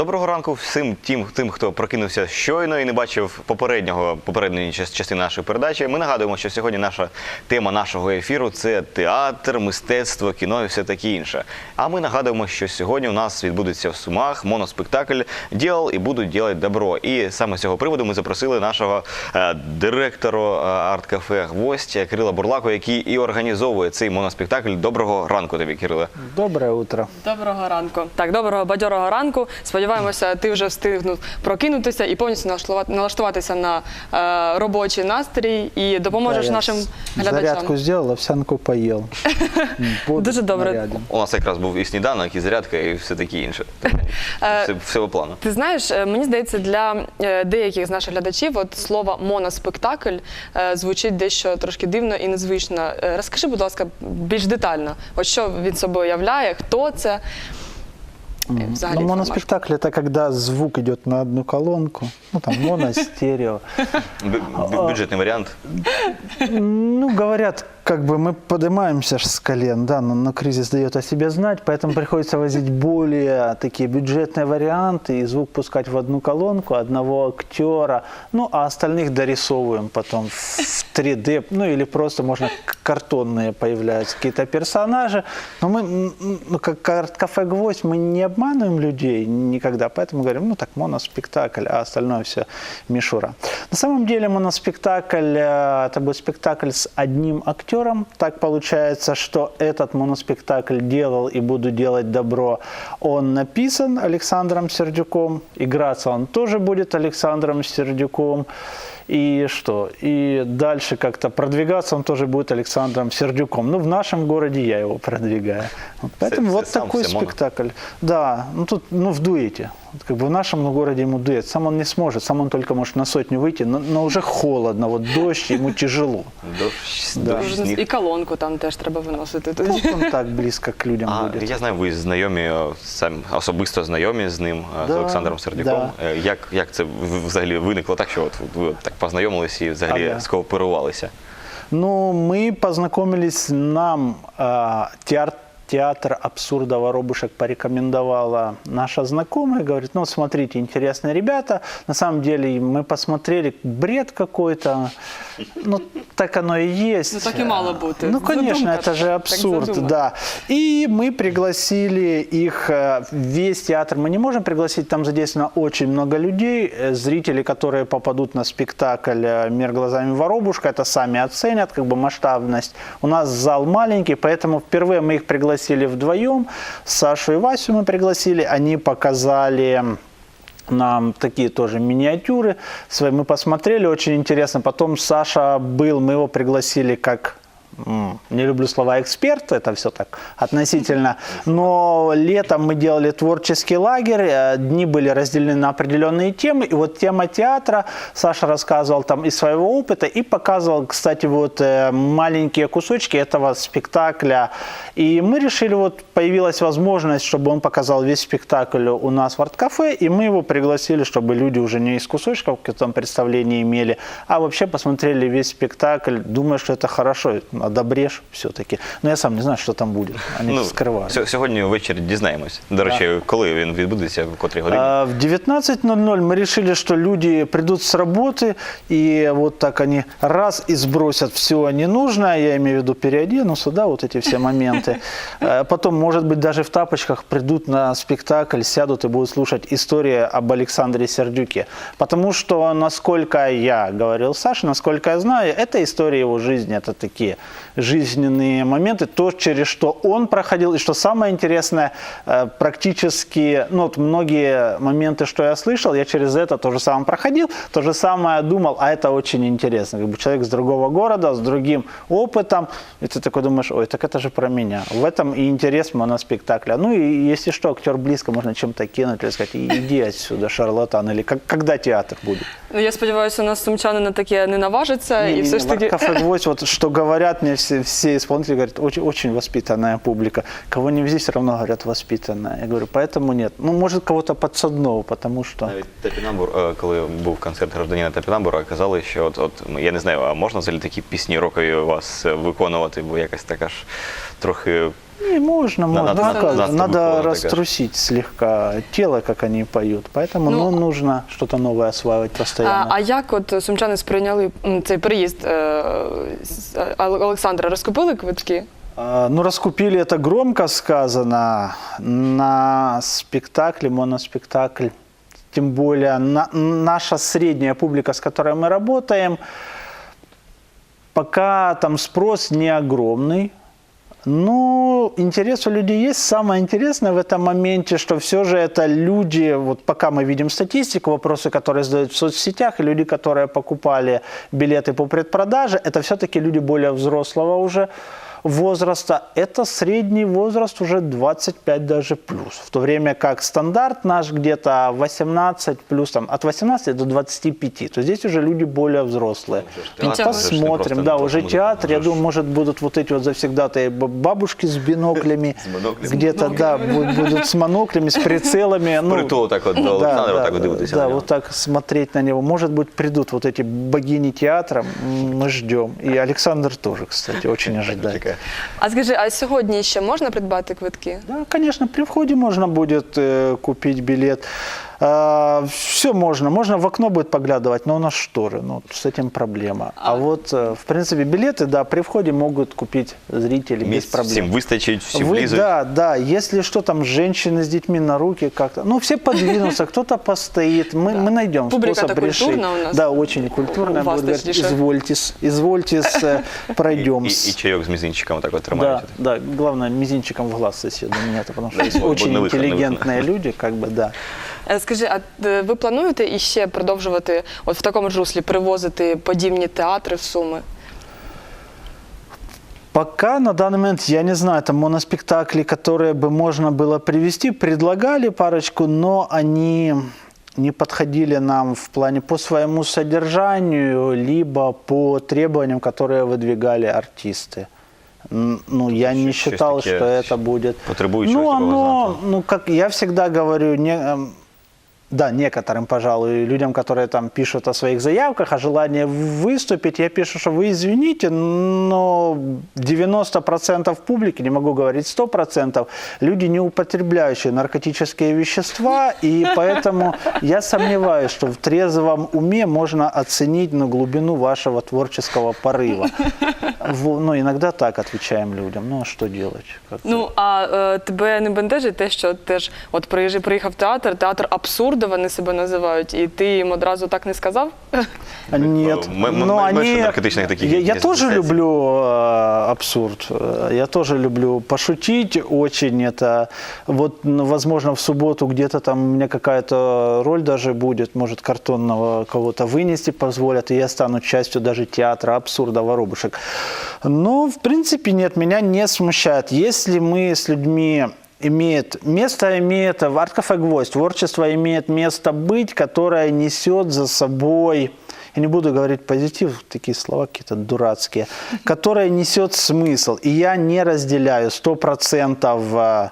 Доброго ранку всім тим, тим, хто прокинувся щойно і не бачив попереднього попередньої час- частини нашої передачі. Ми нагадуємо, що сьогодні наша тема нашого ефіру це театр, мистецтво, кіно і все таке інше. А ми нагадуємо, що сьогодні у нас відбудеться в Сумах моноспектакль «Діл і будуть ділати добро. І саме з цього приводу ми запросили нашого е, директору е, арт-кафе Гвоздь Кирила Бурлаку, який і організовує цей моноспектакль. Доброго ранку тобі, Кириле. Доброе утро. Доброго ранку. Так, доброго бадьорого ранку. Сподіваємося, ти вже встигнув прокинутися і повністю налаштувати- налаштуватися на е, робочий настрій і допоможеш Да, нашим глядачам. Зарядку сделал, овсянку. Буду Дуже добре. наряден. У нас якраз був і сніданок, і зарядка, і все таке інше. Е, Все, все по плану. Ти знаєш, е, мені здається, для е, деяких з наших глядачів от слово моноспектакль звучить дещо трошки дивно і незвично. Розкажи, будь ласка, більш детально, от що він собою являє, хто це. е, Взагалі Ну, інформація. моноспектакль это когда звук идет на одну колонку. Ну там моно, стерео. Бю- бю- Бюджетний варіант. Ну, говорят, как бы мы поднимаемся с колен, да, но, но кризис дает о себе знать, поэтому приходится возить более такие бюджетные варианты и звук пускать в одну колонку, одного актера, ну, а остальных дорисовываем потом в 3D, ну, или просто можно картонные появляются какие-то персонажи. Но мы, ну, как кафе «Гвоздь», мы не обманываем людей никогда, поэтому говорим, ну, так, моноспектакль, а остальное все мишура. На самом деле моноспектакль, э, это будет спектакль с одним актером. Так получается, что этот моноспектакль делал и буду делать добро. Он написан Александром Сердюком. Играться он тоже будет Александром Сердюком. И что? И дальше как-то продвигаться он тоже будет Александром Сердюком. Ну, в нашем городе я его продвигаю. Вот поэтому Все- вот все сам, такой спектакль. Да, ну тут ну, в дуэте. Вот как бы в нашем городе ему дуэт. Сам он не сможет, сам он только может на сотню выйти, но, но уже холодно, вот дождь, ему тяжело. Дощ, Да. дощ, Дуже- сніг. І колонку там теж треба виносити Как тоді. он так близко к людям А будет? я знаю, ви знайомі е, сам особисто знайомі з ним, е, з Да, Олександром Сердюком. да. Е, Як, як це в- взагалі виникло так, що от ви от так познайомилися і взагалі Ага. скооперувалися? Ну, мы познакомились, нам а, театр, театр абсурда воробушек порекомендовала наша знакомая. Говорит, ну, смотрите, интересные ребята. На самом деле мы посмотрели, бред какой-то. Ну, так оно и есть. Ну, так и мало бути. Ну, конечно, Задумка это же абсурд, да. И мы пригласили их, э, весь театр мы не можем пригласить, там задействовано очень много людей, Э, зрители, которые попадут на спектакль э, «Мир глазами воробушка», это сами оценят, как бы масштабность. У нас зал маленький, поэтому впервые мы их пригласили вдвоем, Сашу и Васю мы пригласили, они показали нам такие тоже миниатюры свои. Мы посмотрели, очень интересно. Потом Саша был, мы его пригласили как не люблю слова эксперт, это все так относительно, но летом мы делали творческий лагерь, э, дни были разделены на определенные темы, и вот тема театра, Саша рассказывал там из своего опыта и показывал, кстати, вот э, маленькие кусочки этого спектакля, и мы решили, вот появилась возможность, чтобы он показал весь спектакль у нас в арт-кафе, и мы его пригласили, чтобы люди уже не из кусочков в этом представлении имели, а вообще посмотрели весь спектакль, думаю, что это хорошо, одобрешь все-таки. Но я сам не знаю, что там будет, они Ну, скрывают. сьо- сьогодні ввечері дізнаємось. До речі, коли він відбудеться, в котрій годині? А, В 19.00 мы решили, что люди придут с работы, и вот так они раз и сбросят все ненужное, я имею в виду переоденутся, да, вот эти все моменты. Э, Потом, может быть, даже в тапочках придут на спектакль, сядут и будут слушать истории об Александре Сердюке. Потому что, насколько я говорил Саше, насколько я знаю, это история его жизни, это такие жизненные моменты, то, через что он проходил, и что самое интересное, э, практически, ну, вот многие моменты, что я слышал, я через это то же самое проходил, то же самое думал, а это очень интересно. Как бы человек с другого города, с другим опытом, и ты такой думаешь, ой, так это же про меня. В этом и интерес моноспектакля. Ну и если что, актер близко, можно чем-то кинуть или сказать, иди отсюда, шарлатан, или как, когда театр будет. Ну, я сподіваюся, у нас сумчани на таке не наважаться, і все ж таки. Кафе «Гвоздь», вот что говорят мне все, все исполнители, говорят, очень, очень воспитанная публика. Кого не вези, все равно говорят воспитанная. Я говорю, поэтому нет. Ну, может, кого-то подсадного, потому что... Навіть Топінамбур, е, коли був концерт гражданина Топінамбура, казали, що от, от я не знаю, а можна взагалі такі пісні рокові у вас е, виконувати, бо якось така ж трохи не, можно, Надо- можно. надо- Надо, надо надо такое, раструсить слегка тело, как они поют. Поэтому Ну, ну, нужно что-то новое осваивать А, постоянно. а як от сумчани сприйняли цей приїзд е, з- е, Олександра? Розкупили квитки? А, Ну, раскупили это громко сказано. На спектакле, моноспектакль, тем более на- наша средняя публика, с которой мы работаем, пока там спрос не огромный. Но интерес у людей есть. Самое интересное в этом моменте, что все же это люди, вот пока мы видим статистику, вопросы, которые задают в соцсетях, и люди, которые покупали билеты по предпродаже, это все-таки люди более взрослого уже возраста. Это средний возраст уже 25 даже плюс. В то время как стандарт наш где-то 18 плюс, там, от 18 до 25. То здесь уже люди более взрослые. театр, Посмотрим, просто- да, уже театр, я думаю, может будут вот эти вот завсегдатые бабушки с биноклями, где-то, да, бу- будут с моноклями, с прицелами. ну, Притул так от до Олександра, да, да, вот так смотреть на него. Может быть, придут вот эти богини театра, мы ждем. И Александр тоже, кстати, очень ожидает. Таке. А скажи, а сьогодні ще можна придбати квитки? Да, конечно, при входе можно будет э, купить билет. все можно. Можно в окно будет поглядывать, но у нас шторы. Ну, с этим проблема. А, вот, э, в принципе, билеты, да, при входе могут купить зрители без Місць проблем. всім вистачить, всі Вы- влізуть. да, да, если что, там женщины с детьми на руки как-то, ну все подвинутся, кто-то постоит, мы, мы найдем Публика-то способ решить. культурная у нас. Да, очень культурная. У вас будет говорить, точнее. извольтесь, извольтесь, э, пройдем. І, і, і чайок з мізинчиком так от тримають. Да, да, главное мизинчиком в глаз соседу нет, потому что есть Вот, очень на выход, на интеллигентные люди, как бы, да. Е, Скажи, а е, ви плануєте іще продовжувати от в такому ж руслі привозити подібні театри в Суми? Пока на данный момент я не знаю, там моноспектакли, которые бы можно было привести, предлагали парочку, но они не подходили нам в плане по своему содержанию, либо по требованиям, которые выдвигали артисты. М, Ну, я не Щось считал, таке что это будет. потребует Ну, чогось такого оно, знатного. ну, как я всегда говорю, не, эм, да, некоторым, пожалуй, людям, которые там пишут о своих заявках, о желании выступить, я пишу, что вы извините, но 90% публики, не могу говорить 100%, люди, не употребляющие наркотические вещества, и поэтому я сомневаюсь, что в трезвом уме можно оценить ну, глубину вашего творческого порыва. Во- Ну, иногда так отвечаем людям, ну, а что делать? Как- Ну а е, тебе не бентежить те, що теж от приїжджи, приїхав театр, театр абсурду вони себе називають, і ти їм одразу так не сказав? Нет. М- м- но м- меньше они... наркотичных таких Я, я есть тоже ассоциаций. люблю э, абсурд. Э, Я тоже люблю пошутить очень. Это вот, ну, возможно, в субботу где-то там у меня какая-то роль даже будет, может, картонного кого-то вынести позволят, и я стану частью даже театра абсурда воробушек. Но, в принципе, нет, меня не смущает. Если мы с людьми имеет место имеет в арт-кафе «Гвоздь», творчество имеет место быть, которое несет за собой я не буду говорить позитив, такие слова какие-то дурацкие, которое несет смысл. И я не разделяю 100% э,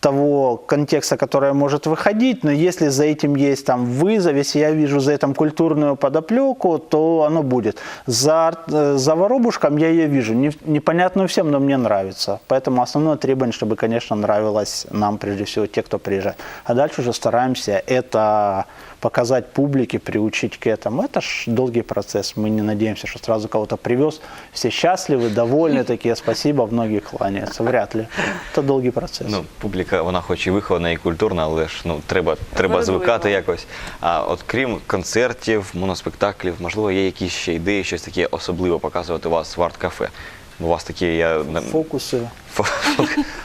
того контекста, который может выходить, но если за этим есть там вызов, если я вижу за этим культурную подоплеку, то оно будет. За, э, за воробушком я ее вижу, Не- непонятную всем, но мне нравится. Поэтому основное требование, чтобы, конечно, нравилось нам, прежде всего, те, кто приезжает. А дальше уже стараемся это показать публике, приучить к этому. Это ж долгий процесс. Мы не надеемся, что сразу кого-то привез. Все счастливы, довольны такие, спасибо, в ноги кланяются. Вряд ли. Это долгий процесс. Ну, публіка, вона хоч і вихована, і культурна, але ж ну треба, треба Важливо. звикати якось. А от крім концертів, моноспектаклів, можливо, є якісь ще ідеї, щось таке особливе показувати у вас в арт-кафе. У вас такі я не-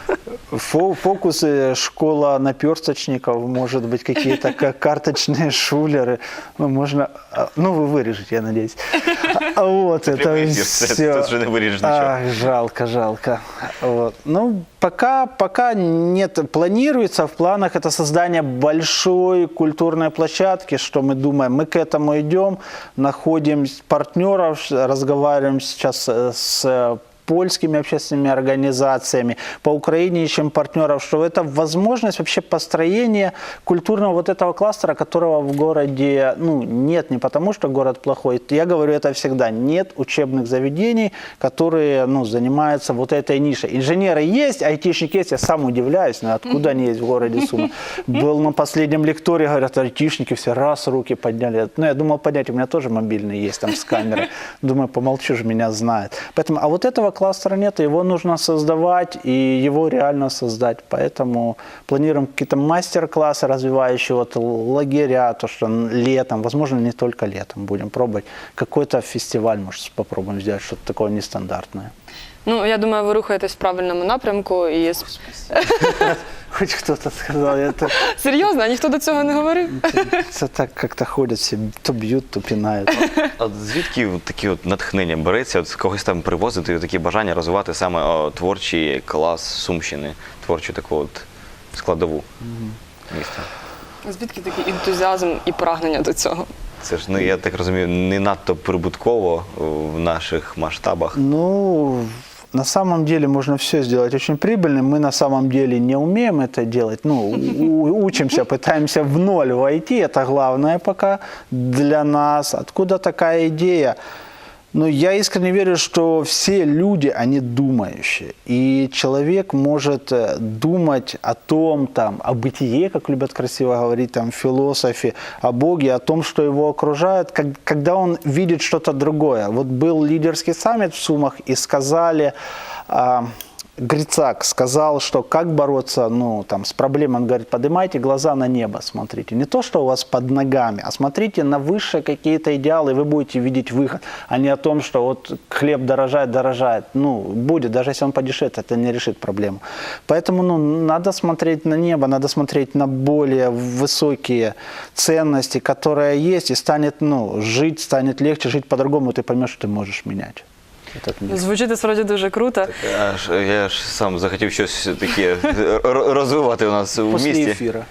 Фокусы. фо- Фо- Фокусы, школа наперсточников, может быть, какие-то ка- карточные шулеры. Ну, можно... а, Ну, вы вырежете, я надеюсь. А Вот, это эфир, это- все. тут же не вырежешь ничего. Ах, жалко, жалко. Вот. Ну, пока, пока нет. Планируется в планах это создание большой культурной площадки, что мы думаем. Мы к этому идем, находим партнеров, разговариваем сейчас э, с польскими общественными организациями. По Украине ищем партнеров, что это возможность вообще построения культурного вот этого кластера, которого в городе ну, нет не потому, что город плохой. Я говорю это всегда. Нет учебных заведений, которые ну, занимаются вот этой нишей. Инженеры есть, айтишники есть. Я сам удивляюсь, ну, откуда они есть в городе Сумы. Был на последнем лектории, говорят, айтишники все раз руки подняли. Ну, я думал поднять, у меня тоже мобильный есть там с камерой. Думаю, помолчу же, меня знает. Поэтому, а вот этого кластера нет, его нужно создавать, и его реально создать. Поэтому планируем какие-то мастер-классы развивающие, вот лагеря, то, что летом, возможно, не только летом будем пробовать. Какой-то фестиваль, может, попробуем сделать, что-то такое нестандартное. Ну, я думаю, ви рухаєтесь в правильному напрямку. І с- Хоть кто-то сказал, это, серйозно, ніхто до цього не говорив. это так как-то ходят все, то бьют, то пинают. От звідки от такі от натхнення береться, от когось там привозити такі бажання розвивати саме о, творчий клас Сумщини, творчу таку от складову міста? Звідки такий ентузіазм і прагнення до цього? Це ж, ну я так розумію, не надто прибутково о, в наших масштабах. Ну, на самом деле можно все сделать очень прибыльным. Мы на самом деле не умеем это делать. Ну, учимся, пытаемся в ноль войти. Это главное пока для нас. Откуда такая идея? Ну, я искренне верю, что все люди, они думающие. И человек может э, думать о том, там, о бытие, как любят красиво говорить там философы, о Боге, о том, что его окружает, как- когда он видит что-то другое. Вот был лидерский саммит в Сумах, и сказали... а, Грицак сказал, что как бороться ну, там, с проблемой. Он говорит, поднимайте глаза на небо, смотрите. Не то, что у вас под ногами, а смотрите на высшие какие-то идеалы, и вы будете видеть выход, а не о том, что вот хлеб дорожает, дорожает. Ну, будет, даже если он подешевеет, это не решит проблему. Поэтому ну, надо смотреть на небо, надо смотреть на более высокие ценности, которые есть, и станет, ну, жить станет легче, жить по-другому, ты поймешь, что ты можешь менять. этот мир. Звучить справді дуже круто. Аж, я ж сам захотів щось таке р- розвивати у нас у После місті. эфира.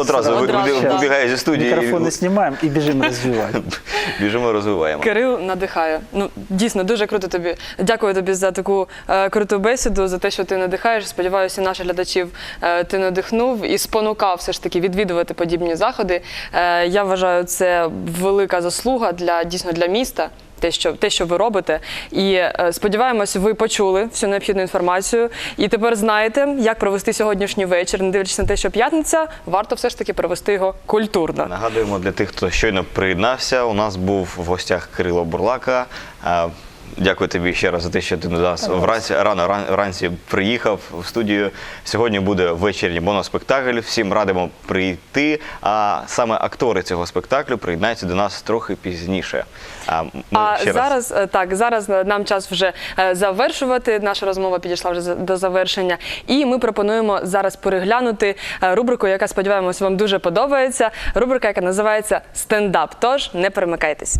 Одразу ви- Одразу, ви- да. вибігає зі студії. Микрофоны снимаем и бежим развивать. Біжимо, розвиваємо. Кирил надихає. Ну дійсно дуже круто тобі. Дякую тобі за таку е, круту бесіду, за те, що ти надихаєш. Сподіваюся, наших глядачів е, ти надихнув і спонукав все ж таки відвідувати подібні заходи. Е, я вважаю, це велика заслуга для дійсно для міста. Те, що те, що ви робите, і е, сподіваємось, ви почули всю необхідну інформацію. І тепер знаєте, як провести сьогоднішній вечір, не дивлячись на те, що п'ятниця, варто все ж таки провести його культурно. Нагадуємо для тих, хто щойно приєднався. У нас був в гостях Кирило Бурлака. Дякую тобі ще раз за те, що ти до нас вранці, рано ран- вранці приїхав в студію. Сьогодні буде вечірній моноспектакль. Всім радимо прийти. А саме актори цього спектаклю приєднаються до нас трохи пізніше. А, ми А ще зараз е, так, зараз нам час вже е, завершувати. Наша розмова підійшла вже до завершення, і ми пропонуємо зараз переглянути е, рубрику, яка сподіваємось вам дуже подобається. Рубрика, яка називається стендап. Тож не перемикайтесь.